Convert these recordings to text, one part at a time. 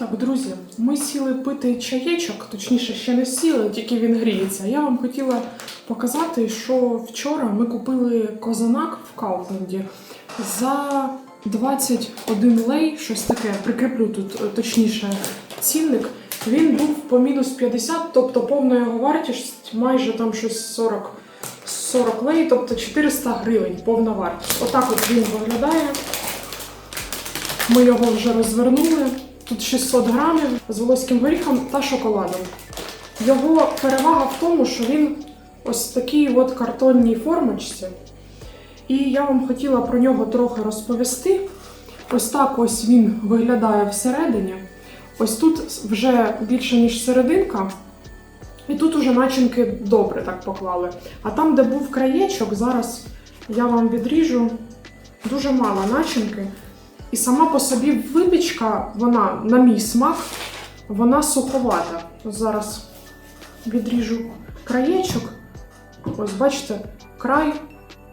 Так, друзі, ми сіли пити чаєчок, точніше, ще не сіли, тільки він гріється. Я вам хотіла показати, що вчора ми купили козанак в Каупленді за 21 лей, щось таке. Прикріплю тут е, точніше цінник. Він був по мінус 50, тобто повна його вартість майже там щось 40, 40 лей, тобто 400 гривень повна вартість. Отак от він виглядає. Ми його вже розвернули. Тут 600 грамів з волоським горіхом та шоколадом. Його перевага в тому, що він ось в такій от картонній формочці. І я вам хотіла про нього трохи розповісти. Ось так ось він виглядає всередині. Ось тут вже більше, ніж серединка. І тут уже начинки добре так поклали. А там, де був краєчок, зараз я вам відріжу дуже мало начинки. І сама по собі випічка, вона, на мій смак, вона суховата. Зараз відріжу краєчок. Ось бачите, край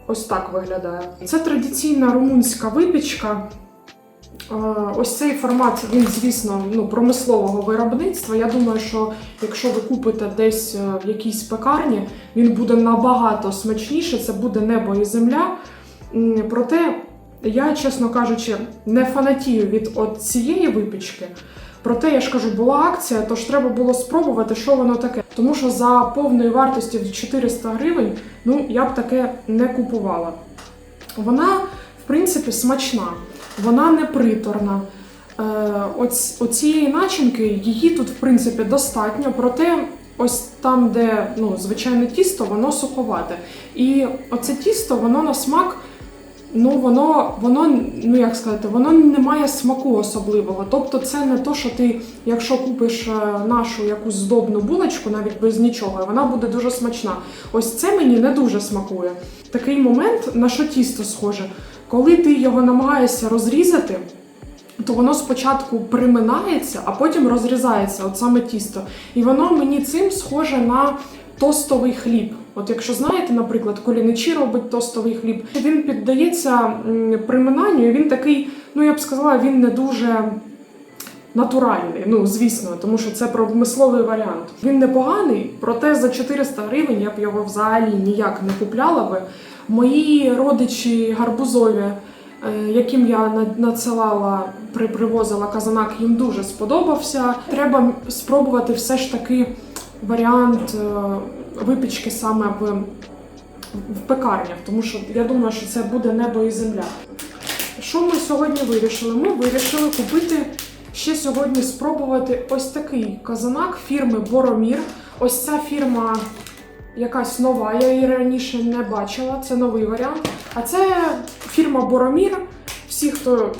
ось так виглядає. Це традиційна румунська випічка. Е, Ось цей формат, він, звісно, ну, промислового виробництва. Я думаю, що якщо ви купите десь е, в якійсь пекарні, він буде набагато смачніше, це буде небо і земля. Проте я, чесно кажучи, не фанатію від от цієї випічки. Проте, я ж кажу, була акція, тож треба було спробувати, що воно таке. Тому що за повною вартістю в 400 гривень, ну я б таке не купувала. Вона, в принципі, смачна, вона не приторна. Е, оць, оцієї начинки її тут, в принципі, достатньо, проте ось там, де ну, звичайне тісто, воно суховате. І оце тісто, воно на смак. Ну, воно, воно, ну як сказати, воно не має смаку особливого. Тобто, це не то, що ти, якщо купиш е, нашу якусь здобну булочку, навіть без нічого, вона буде дуже смачна. Ось це мені не дуже смакує. Такий момент, на що тісто схоже, коли ти його намагаєшся розрізати. То воно спочатку приминається, а потім розрізається, от саме тісто. І воно мені цим схоже на тостовий хліб. От якщо знаєте, наприклад, коліничі робить тостовий хліб, він піддається приминанню, і він такий, ну я б сказала, він не дуже натуральний. Ну, звісно, тому що це промисловий варіант. Він непоганий, проте за 400 гривень я б його взагалі ніяк не купляла би. Мої родичі гарбузові, е, яким я надсилала, привозила казанак, їм дуже сподобався. Треба спробувати все ж таки варіант е, випічки саме в, в пекарнях, тому що я думаю, що це буде небо і земля. Що ми сьогодні вирішили? Ми вирішили купити ще сьогодні спробувати ось такий казанак фірми Боромір. Ось ця фірма якась нова, я її раніше не бачила, це новий варіант. А це фірма Боромір. Всі, хто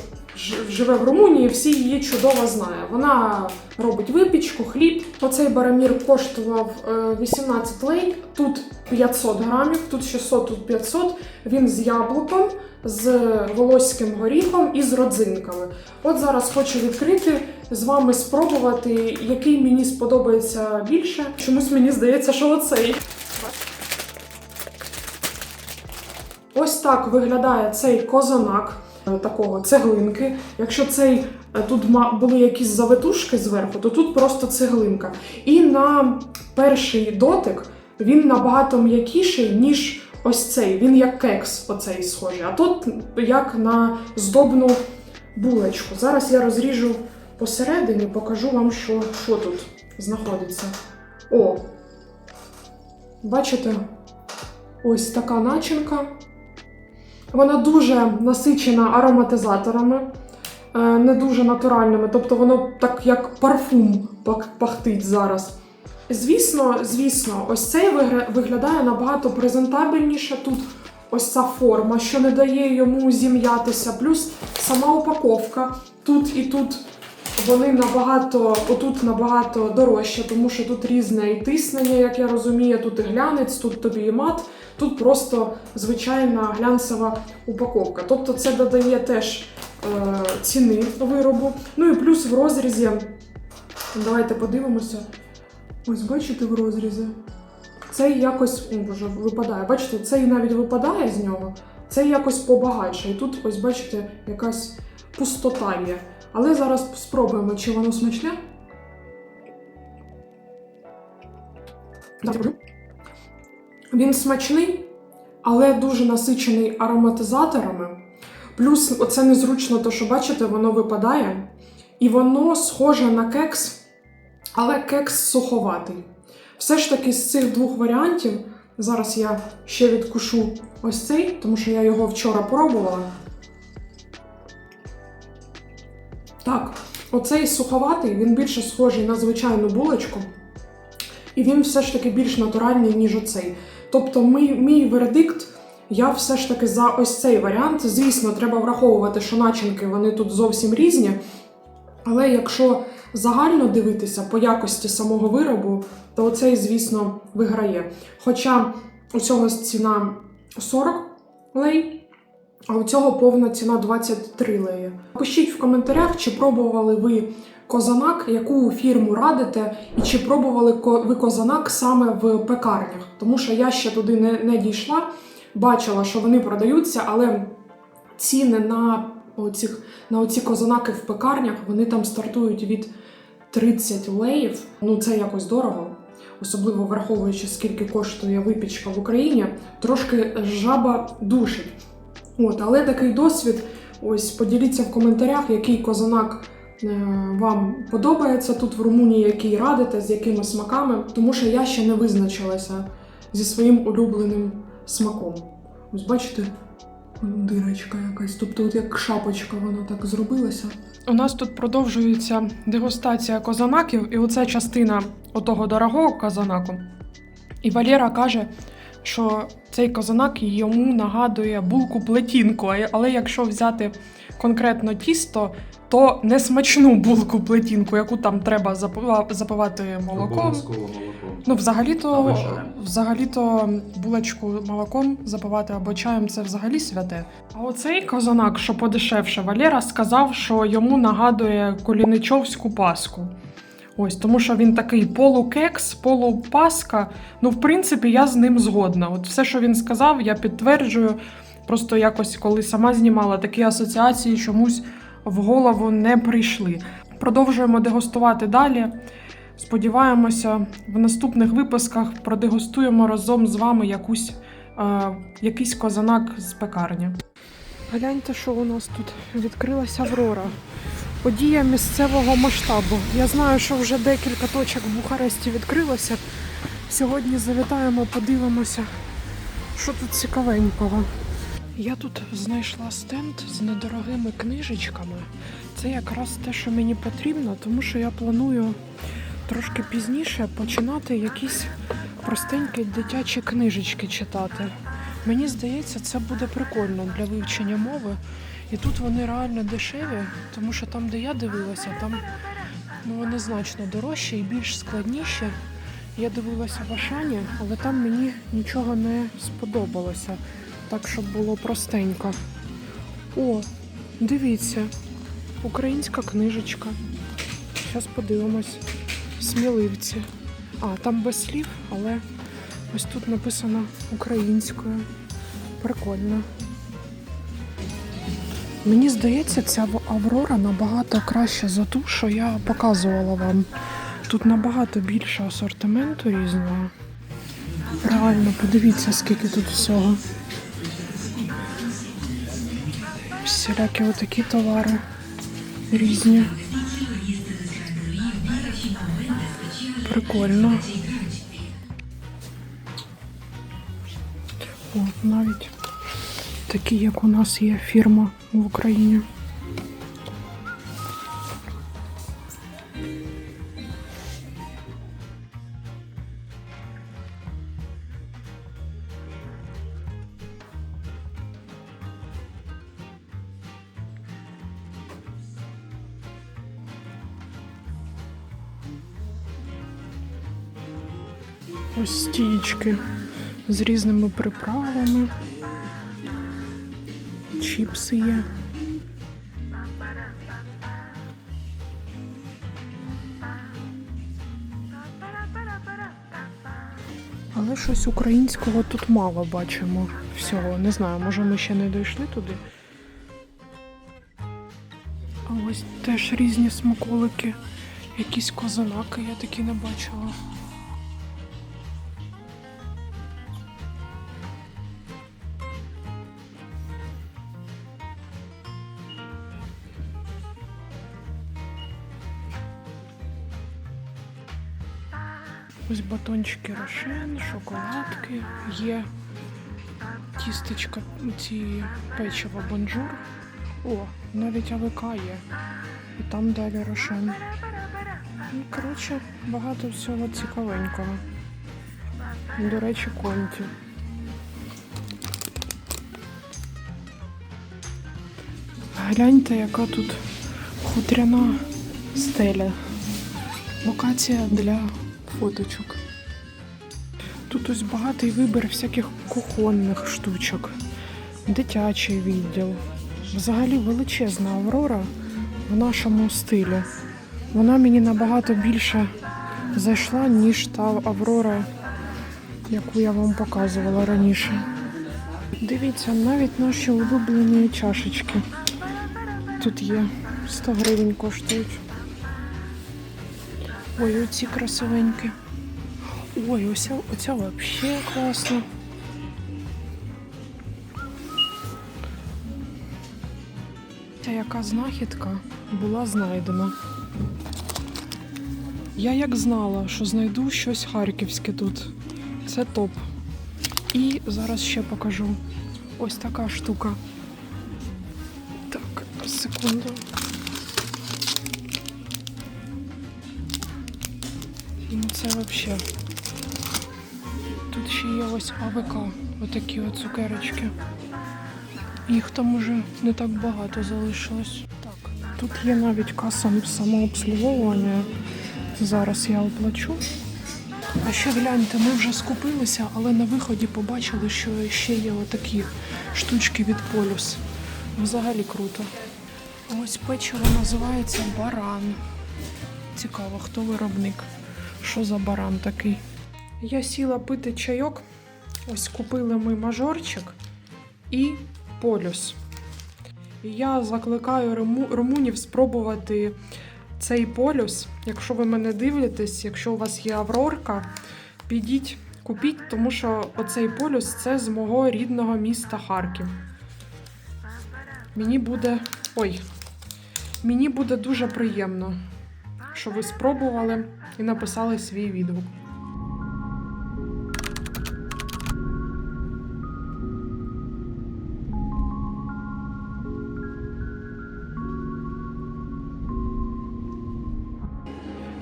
живе в Румунії, всі її чудово знає. Вона робить випічку, хліб. Оцей барамір коштував е, 18 лей, тут 500 грамів, тут 600, тут 500. Він з яблуком, з волоським горіхом і з родзинками. От зараз хочу відкрити з вами спробувати, який мені сподобається більше. Чомусь мені здається, що оцей. Ось так виглядає цей козанак е, такого цеглинки. Якщо цей е, тут були якісь завитушки зверху, то тут просто цеглинка. І на перший дотик він набагато м'якіший, ніж ось цей. Він як кекс, оцей схожий. А тут як на здобну булочку. Зараз я розріжу посередині, покажу вам, що, що тут знаходиться. О! Бачите? Ось така начинка. Вона дуже насичена ароматизаторами, е, не дуже натуральними, тобто воно так як парфум пахтить зараз. Звісно, звісно, ось цей виглядає набагато презентабельніше. Тут ось ця форма, що не дає йому зім'ятися, плюс сама упаковка. Тут і тут вони набагато, отут набагато дорожче, тому що тут різне і тиснення, як я розумію, тут і глянець, тут тобі і мат, тут просто звичайна глянцева упаковка. Тобто це додає теж е, ціни виробу. Ну і плюс в розрізі. Давайте подивимося. Ось бачите в розрізі. Цей якось о, боже, випадає. Бачите, цей навіть випадає з нього, цей якось побагатше. І тут, ось бачите, якась пустота є. Але зараз спробуємо, чи воно смачне. Покажу. Він смачний, але дуже насичений ароматизаторами. Плюс оце незручно, то що бачите, воно випадає. І воно схоже на кекс, але кекс суховатий. Все ж таки з цих двох варіантів, зараз я ще відкушу ось цей, тому що я його вчора пробувала. Так, оцей суховатий, він більше схожий на звичайну булочку. І він все ж таки більш натуральний, ніж оцей. Тобто, мій, мій вердикт, я все ж таки за ось цей варіант. Звісно, треба враховувати, що начинки вони тут зовсім різні. Але якщо загально дивитися по якості самого виробу, то оцей, звісно, виграє. Хоча у цього ціна 40 лей, а у цього повна ціна 23 леї. Пишіть в коментарях, чи пробували ви козанак, яку фірму радите, і чи пробували ви козанак саме в пекарнях. Тому що я ще туди не, не дійшла, бачила, що вони продаються, але ціни на оцих, на оці козанаки в пекарнях вони там стартують від 30 леїв. Ну це якось дорого. Особливо враховуючи, скільки коштує випічка в Україні, трошки жаба душить. От, але такий досвід. Ось поділіться в коментарях, який козанак вам подобається тут в Румунії, який радите, з якими смаками, тому що я ще не визначилася зі своїм улюбленим смаком. Ось бачите, дирочка якась, тобто от як шапочка вона так зробилася. У нас тут продовжується дегустація козанаків, і оця частина отого дорогого козанаку. І Валера каже, що цей козанак йому нагадує булку плетінку, але якщо взяти конкретно тісто, то не смачну булку плетінку, яку там треба запивати молоком. Молоком. Ну, взагалі-то, взагалі-то булочку молоком запивати або чаєм це взагалі святе. А оцей козанак, що подешевше, Валера сказав, що йому нагадує коліничовську паску. Ось, тому що він такий полукекс, полупаска. Ну, в принципі, я з ним згодна. От все, що він сказав, я підтверджую. Просто якось, коли сама знімала, такі асоціації чомусь в голову не прийшли. Продовжуємо дегустувати далі. Сподіваємося, в наступних випусках продегустуємо разом з вами якусь, е, якийсь козанак з пекарні. Гляньте, що у нас тут відкрилася Аврора. Подія місцевого масштабу. Я знаю, що вже декілька точок в Бухаресті відкрилося. Сьогодні завітаємо, подивимося, що тут цікавенького. Я тут знайшла стенд з недорогими книжечками. Це якраз те, що мені потрібно, тому що я планую трошки пізніше починати якісь простенькі дитячі книжечки читати. Мені здається, це буде прикольно для вивчення мови. І тут вони реально дешеві, тому що там, де я дивилася, там ну, вони значно дорожчі і більш складніші. Я дивилася в Ашані, але там мені нічого не сподобалося. Так, щоб було простенько. О, дивіться, українська книжечка. Зараз подивимось. Сміливці. А, там без слів, але ось тут написано українською. Прикольно. Мені здається, ця Аврора набагато краща за ту, що я показувала вам. Тут набагато більше асортименту різного. Реально, подивіться, скільки тут всього. Всілякі отакі товари різні. Прикольно. От навіть такі, як у нас є фірма в Україні. Ось стічки з різними приправами. Чіпси є. Але щось українського тут мало бачимо всього. Не знаю, може ми ще не дійшли туди. А ось теж різні смаколики. Якісь козанаки я такі не бачила. Ось батончики рошен, шоколадки, є тістечка, ці печиво бонжур. О, навіть АВК є. І там далі рошен. Ну, коротше, багато всього цікавенького. До речі, конті. Гляньте, яка тут хутряна стеля. Локація для фоточок. Тут ось багатий вибір всяких кухонних штучок, дитячий відділ. Взагалі величезна аврора в нашому стилі. Вона мені набагато більше зайшла, ніж та аврора, яку я вам показувала раніше. Дивіться, навіть наші улюблені чашечки. Тут є 100 гривень коштують. Ой, оці красивенькі. Ой, оця, оця взагалі класна. Ця яка знахідка була знайдена. Я як знала, що знайду щось харківське тут. Це топ. І зараз ще покажу. Ось така штука. Так, секунду. Це взагалі. Тут ще є ось АВК, отакі от цукерочки. Їх там уже не так багато залишилось. Так, тут є навіть каса самообслуговування. Зараз я оплачу. А ще гляньте, ми вже скупилися, але на виході побачили, що ще є отакі штучки від полюс. Взагалі круто. Ось печиво називається баран. Цікаво, хто виробник. Що за баран такий? Я сіла пити чайок. Ось купили ми мажорчик і полюс. І я закликаю руму- румунів спробувати цей полюс. Якщо ви мене дивитесь, якщо у вас є аврорка, підіть, купіть, тому що оцей полюс це з мого рідного міста Харків. Мені буде. Ой, мені буде дуже приємно, що ви спробували і написали свій відгук.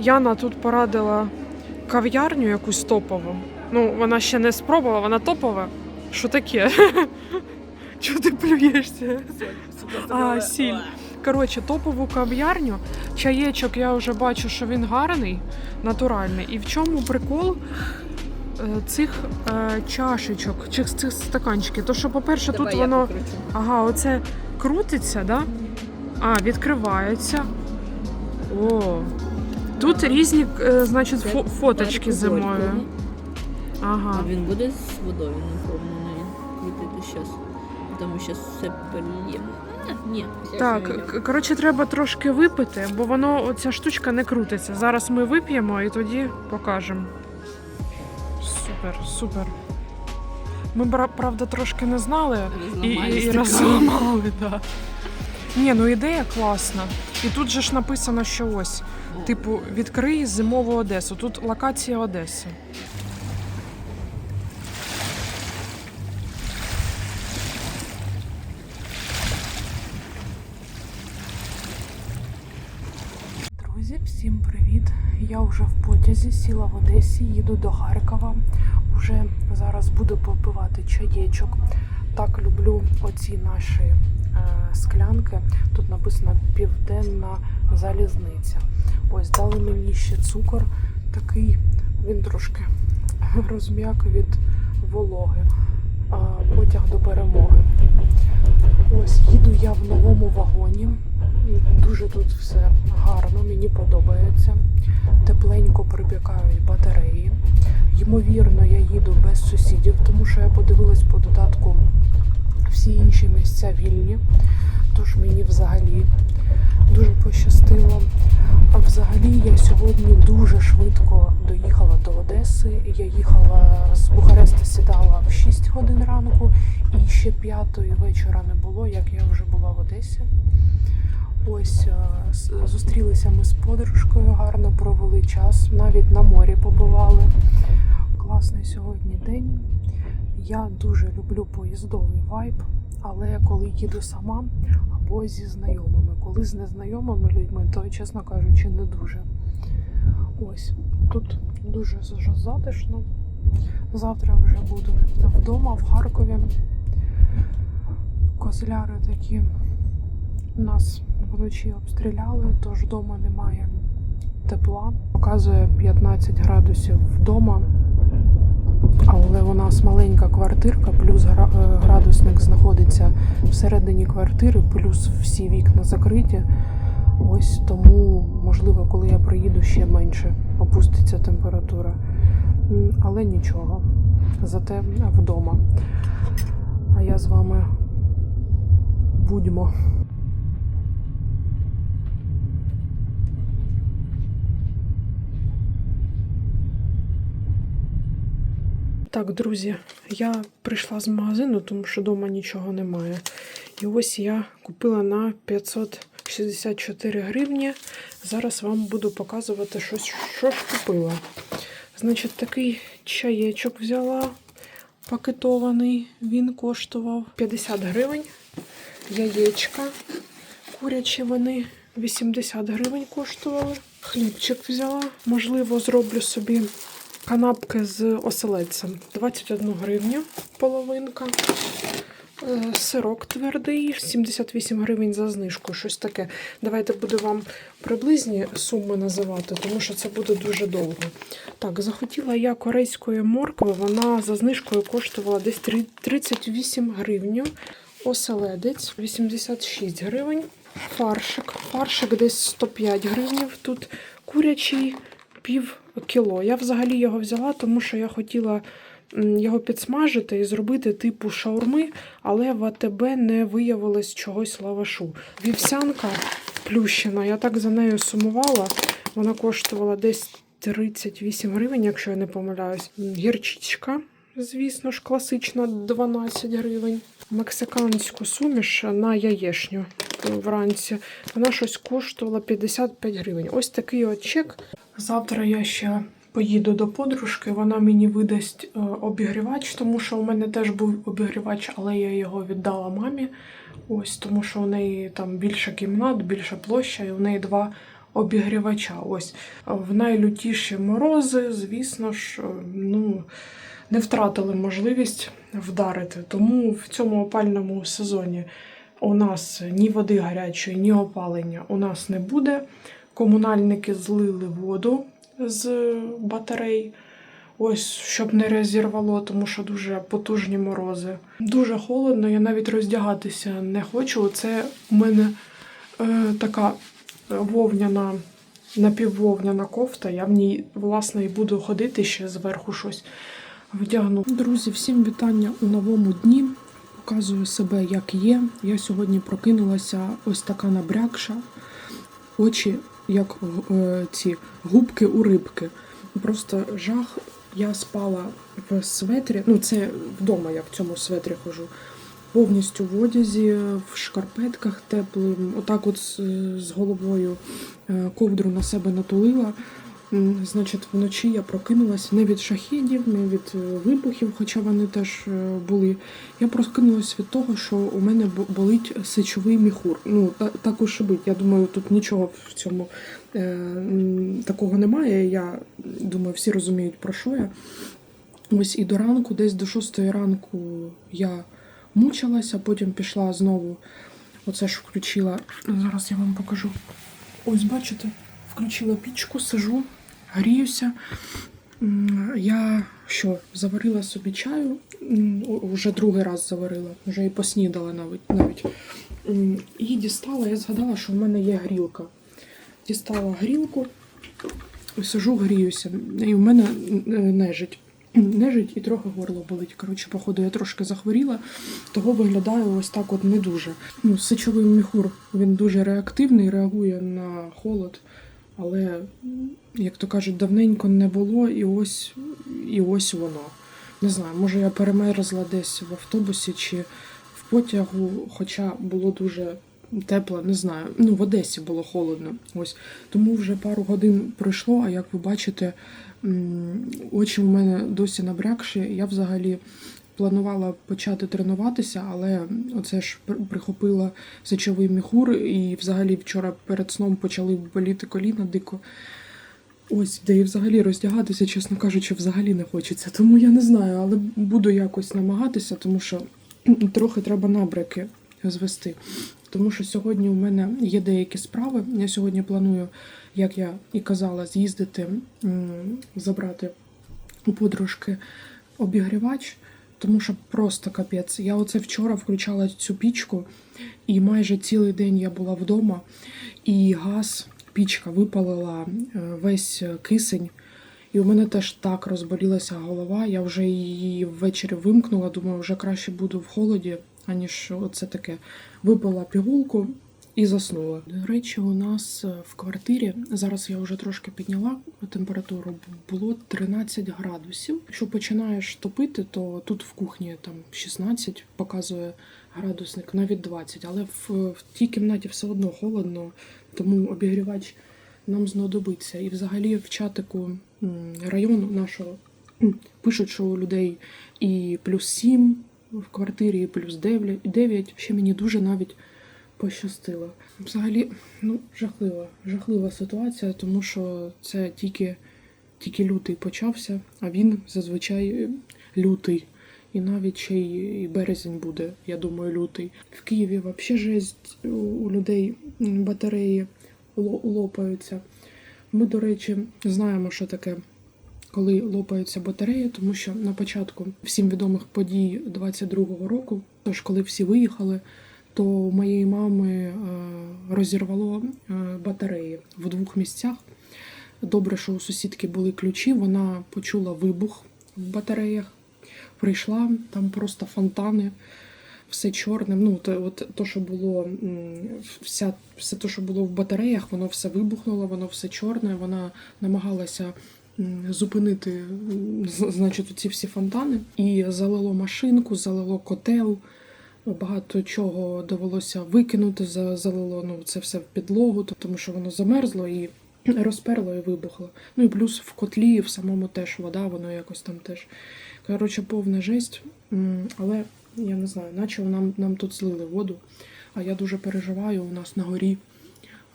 Яна тут порадила кав'ярню якусь топову. Ну, вона ще не спробувала, вона топова. Що таке? Чого ти плюєшся? А, сіль. Коротше, топову кав'ярню. Чаєчок я вже бачу, що він гарний, натуральний. І в чому прикол е, цих е, чашечок, чи цих стаканчиків? То, що, по-перше, тут воно. Ага, оце крутиться, да? А, відкривається. О. Тут різні, е, значить, фо- фоточки зимою. Ага. А він буде з водою наповнений крутити щас. Тому що все перельємо. Ні. Так, коротше, треба трошки випити, бо воно, оця штучка не крутиться. Зараз ми вип'ємо і тоді покажемо. Супер, супер. Ми, правда, трошки не знали і, і, і Розламали розламали, да. Ні, ну ідея класна. І тут же ж написано, що ось, типу, відкрий зимову Одесу. Тут локація Одеси. Друзі, всім привіт! Я вже в потязі сіла в Одесі, їду до Харкова. Уже зараз буду попивати чаєчок. Так люблю оці наші е, склянки. Тут написано Південна залізниця. Ось дали мені ще цукор такий, він трошки розм'як від вологи. Потяг до перемоги. Ось їду я в новому вагоні. Дуже тут все гарно, мені подобається. Тепленько припікають батареї. Ймовірно, я їду без сусідів, тому що я подивилась по додатку всі інші місця вільні. Тож мені взагалі дуже пощастило. А взагалі я сьогодні дуже швидко доїхала до Одеси. Я їхала з Бухареста, сідала в 6 годин ранку, і ще п'ятої вечора не було, як я вже була в Одесі. Ось е, зустрілися ми з подружкою, гарно провели час, навіть на морі побували. Класний сьогодні день. Я дуже люблю поїздовий вайб, але коли їду сама або зі знайомими. Коли з незнайомими людьми, то, чесно кажучи, не дуже. Ось тут дуже затишно. Завтра вже буду вдома в Харкові. Козляри такі нас вночі обстріляли, тож вдома немає тепла. Показує 15 градусів вдома. Але у нас маленька квартирка, плюс е, градусник знаходиться всередині квартири, плюс всі вікна закриті. Ось тому, можливо, коли я приїду, ще менше опуститься температура. Але нічого. Зате вдома. А я з вами будьмо. Так, друзі, я прийшла з магазину, тому що вдома нічого немає. І ось я купила на 564 гривні. Зараз вам буду показувати, що, що ж купила. Значить, такий чаєчок взяла пакетований. Він коштував 50 гривень. Яєчка курячі вони 80 гривень коштували. Хлібчик взяла. Можливо, зроблю собі канапки з оселедцем. 21 гривню половинка. Е, Сирок твердий, 78 гривень за знижку, щось таке. Давайте буду вам приблизні суми називати, тому що це буде дуже довго. Так, захотіла я корейської моркви, вона за знижкою коштувала десь 38 гривень. Оселедець 86 гривень. Фаршик. Фаршик десь 105 гривень. Тут курячий пів кіло. Я взагалі його взяла, тому що я хотіла його підсмажити і зробити типу шаурми, але в АТБ не виявилось чогось лавашу. Вівсянка плющена, я так за нею сумувала. Вона коштувала десь 38 гривень, якщо я не помиляюсь. Гірчичка, звісно ж, класична 12 гривень. Мексиканську суміш на яєшню вранці. Вона щось коштувала 55 гривень. Ось такий от чек. Завтра я ще поїду до подружки, вона мені видасть е, обігрівач, тому що у мене теж був обігрівач, але я його віддала мамі. Ось, тому що у неї там більше кімнат, більша площа, і у неї два обігрівача. Ось в найлютіші морози, звісно ж, е, ну, не втратили можливість вдарити. Тому в цьому опальному сезоні у нас ні води гарячої, ні опалення у нас не буде. Комунальники злили воду з батарей. Ось, щоб не розірвало, тому що дуже потужні морози. Дуже холодно, я навіть роздягатися не хочу. Це у мене е, така вовняна, напіввовняна кофта. Я в ній, власне, і буду ходити ще зверху щось вдягну. Друзі, всім вітання у новому дні. Показую себе, як є. Я сьогодні прокинулася ось така набрякша. Очі, як е, ці губки у рибки. Просто жах. Я спала в светрі. Ну, це вдома я в цьому светрі хожу. Повністю в одязі, в шкарпетках теплим. Отак, от з, з головою е, ковдру на себе натулила. Значить, вночі я прокинулася не від шахідів, не від е, вибухів, хоча вони теж е, були. Я прокинулася від того, що у мене болить сечовий міхур. Ну, та, так уж і бить. Я думаю, тут нічого в цьому е, такого немає. Я думаю, всі розуміють, про що я. Ось і до ранку, десь до шостої ранку я мучилася, потім пішла знову. Оце ж включила. Зараз я вам покажу. Ось, бачите, включила пічку, сижу, гріюся. Я що, заварила собі чаю, вже другий раз заварила, вже і поснідала навіть. навіть. І дістала, я згадала, що в мене є грілка. Дістала грілку, сижу, гріюся. І в мене е, нежить. нежить і трохи горло болить. Коротше, походу, я трошки захворіла, того виглядаю ось так от не дуже. Ну, сечовий міхур він дуже реактивний, реагує на холод, але, як то кажуть, давненько не було, і ось, і ось воно. Не знаю, може я перемерзла десь в автобусі чи в потягу, хоча було дуже тепло, не знаю. Ну, в Одесі було холодно. Ось. Тому вже пару годин пройшло, а як ви бачите, очі у мене досі набрякші. Я взагалі планувала почати тренуватися, але оце ж прихопила сечовий міхур, і взагалі вчора перед сном почали боліти коліна дико. Ось, де і взагалі роздягатися, чесно кажучи, взагалі не хочеться. Тому я не знаю, але буду якось намагатися, тому що трохи треба набряки звести. Тому що сьогодні у мене є деякі справи. Я сьогодні планую, як я і казала, з'їздити, забрати у подружки обігрівач, тому що просто капець. Я оце вчора включала цю пічку, і майже цілий день я була вдома, і газ, пічка випалила е, весь кисень. І у мене теж так розболілася голова. Я вже її ввечері вимкнула. Думаю, вже краще буду в холоді, аніж оце таке. Випила пігулку і заснула. До речі, у нас е, в квартирі зараз я вже трошки підняла температуру. Було 13 градусів. Якщо починаєш топити, то тут в кухні там 16 показує градусник, навіть 20. Але в, в тій кімнаті все одно холодно, тому обігрівач нам знадобиться. І взагалі в чатику району нашого пишуть, що у людей і плюс 7 в квартирі, і плюс 9. 9. Ще мені дуже навіть пощастило. Взагалі, ну, жахлива, жахлива ситуація, тому що це тільки, тільки лютий почався, а він зазвичай лютий. І навіть ще й березень буде, я думаю, лютий. В Києві взагалі жесть у- людей батареї ло- лопаються. Ми, до речі, знаємо, що таке, коли лопаються батареї, тому що на початку всім відомих подій 22-го року, тож коли всі виїхали, то у моєї мами е, розірвало е, батареї в двох місцях. Добре, що у сусідки були ключі, вона почула вибух в батареях, прийшла, там просто фонтани, все чорне. Ну, то, от, то, що було, вся, все те, що було в батареях, воно все вибухнуло, воно все чорне. Вона намагалася зупинити значить, ці всі фонтани. І залило машинку, залило котел. Багато чого довелося викинути, залило ну, це все в підлогу, тому що воно замерзло і розперло і вибухло. Ну і плюс в котлі, в самому теж вода, воно якось там теж. Коротше, повна жесть. Але я не знаю, наче нам, нам тут злили воду. А я дуже переживаю. У нас на горі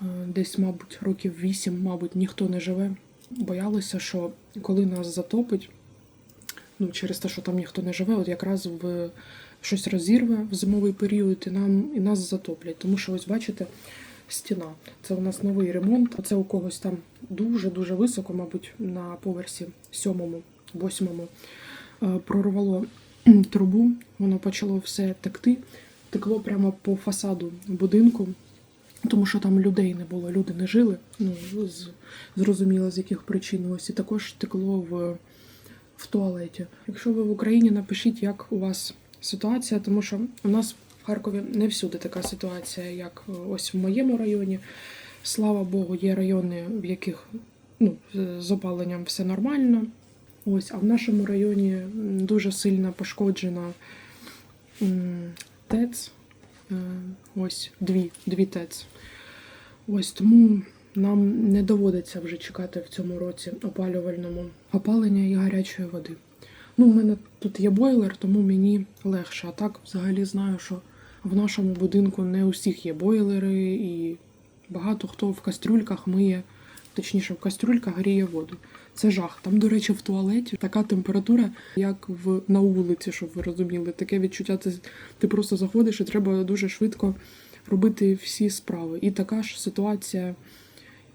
е, десь, мабуть, років вісім, мабуть, ніхто не живе. Боялися, що коли нас затопить, ну, через те, що там ніхто не живе, от якраз в щось розірве в зимовий період і нам і нас затоплять. Тому що ось бачите, стіна. Це у нас новий ремонт. Це у когось там дуже-дуже високо, мабуть, на поверсі сьомому, восьмому е, прорвало трубу, воно почало все текти, текло прямо по фасаду будинку. Тому що там людей не було, люди не жили. Ну, з, зрозуміло, з яких причин. Ось і також текло в, в туалеті. Якщо ви в Україні, напишіть, як у вас ситуація, тому що у нас в Харкові не всюди така ситуація, як е, ось в моєму районі. Слава Богу, є райони, в яких ну, з- опаленням все нормально. Ось, а в нашому районі дуже сильно пошкоджена ТЕЦ. Е, Ось дві, дві ТЕЦ. Ось тому нам не доводиться вже чекати в цьому році опалювальному опалення і гарячої води. Ну, у мене тут є бойлер, тому мені легше. А так взагалі знаю, що в нашому будинку не у всіх є бойлери, і багато хто в кастрюльках миє, точніше, в кастрюльках гріє воду. Це жах. Там, до речі, в туалеті така температура, як в на вулиці, щоб ви розуміли. Таке відчуття, це ти просто заходиш і треба дуже швидко робити всі справи. І така ж ситуація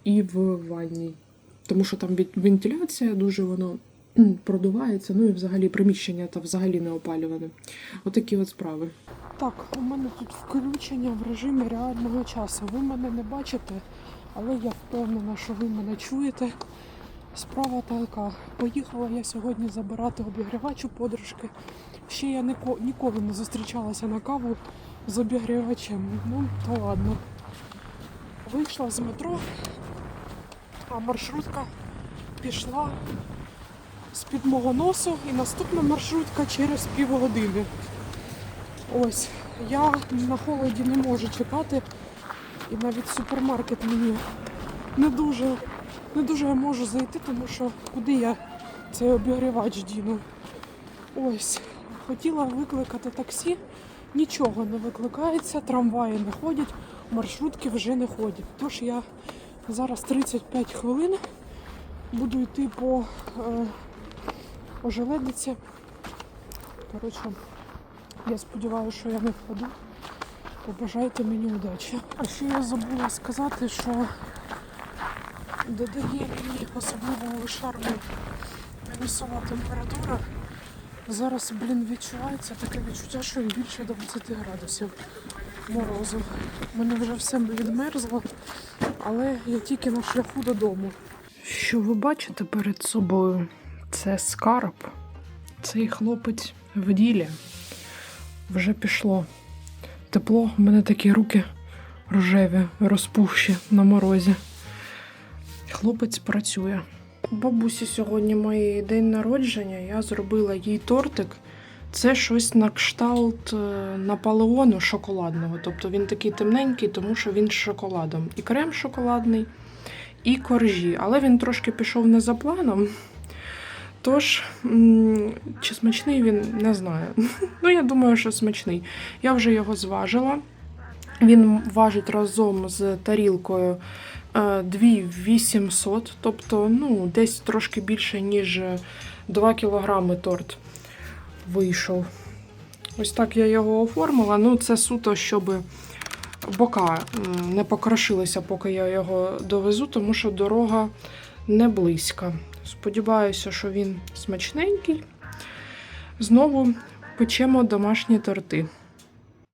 і в ванній. Тому що там вентиляція дуже воно продувається, ну і взагалі приміщення та взагалі не опалюване. Отакі от справи. Так, у мене тут включення в режимі реального часу. Ви мене не бачите, але я впевнена, що ви мене чуєте. Справа така. Поїхала я сьогодні забирати обігрівач у подружки. Ще я ніко- ніколи не зустрічалася на каву з обігрівачем. Ну, то ладно. Вийшла з метро, а маршрутка пішла з-під мого носу і наступна маршрутка через півгодини. Ось, я на холоді не можу чекати, і навіть супермаркет мені не дуже, не дуже можу зайти, тому що куди я цей обігрівач діну. Ось, хотіла викликати таксі, нічого не викликається, трамваї не ходять, маршрутки вже не ходять. Тож я зараз 35 хвилин буду йти по ожеледиці. Коротше, я сподіваюся, що я не впаду. Побажайте мені удачі. А ще я забула сказати, що додає мені особливого шарму мінусова температура. Зараз, блін, відчувається таке відчуття, що більше 20 градусів морозу. Мене вже все відмерзло, але я тільки на шляху додому. Що ви бачите перед собою? Це скарб. Цей хлопець в ділі. Вже пішло. Тепло, в мене такі руки рожеві, розпухші на морозі. Хлопець працює. Бабусі сьогодні моєї день народження. Я зробила їй тортик. Це щось на кшталт е, Наполеону шоколадного. Тобто він такий темненький, тому що він з шоколадом. І крем шоколадний, і коржі. Але він трошки пішов не за планом. Тож, чи смачний він, не знаю. Ну, я думаю, що смачний. Я вже його зважила. Він важить разом з тарілкою е, 2800, тобто ну, десь трошки більше, ніж 2 кілограми торт вийшов. Ось так я його оформила. Ну, це суто, щоб бока не покрошилися, поки я його довезу, тому що дорога не близька. Сподіваюся, що він смачненький. Знову печемо домашні торти.